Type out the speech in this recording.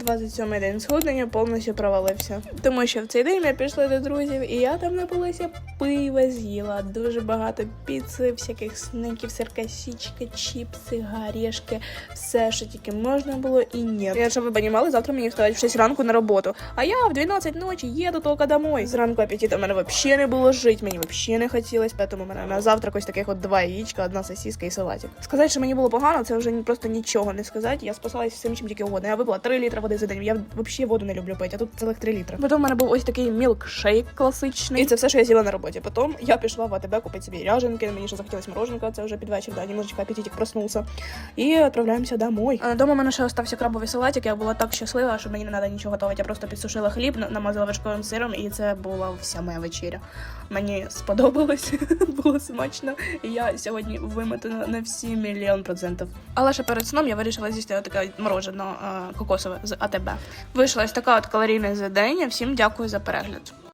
27 день схуднення повністю провалився. Тому що в цей день ми пішли до друзів, і я там напилася пива з'їла. Дуже багато піци, всяких сників, саркасічки, чіпси, гарішки, все, що тільки можна було, і ні. Я щоб ви розуміли, завтра мені вставати в 6 ранку на роботу. А я в 12 ночі їду тільки домой. Зранку апетиту в мене взагалі не було жити, мені взагалі не хотілося, тому мене на завтрак ось таких от два яєчка, одна сосиска і салатик. Сказати, що мені було погано, це вже просто нічого не сказати. Я спасалась всім, чим тільки угодно. Я випила 3 літри води за день. Я взагалі воду не люблю пити, а тут цілих 3 літри. Потім в мене був ось такий мілкшейк класичний. І це все, що я з'їла на роботі. Потім я пішла в АТБ купити собі ряженки. Мені ще захотілось мороженка, це вже під вечір, да, немножечко апетитик проснувся. І відправляємося домой. А дома в мене ще остався крабовий салатик. Я була так щаслива, що мені не треба нічого готувати. Я просто підсушила хліб, намазала вершковим сиром, і це була вся моя вечеря. Мені сподобалось, було смачно. І я сьогодні вимотана на всі мільйон процентів. Але ще перед сном я вирішила з'їсти таке морожене е, кокосове з АТБ. Вийшла ось така от калорійна за. Всім дякую за перегляд.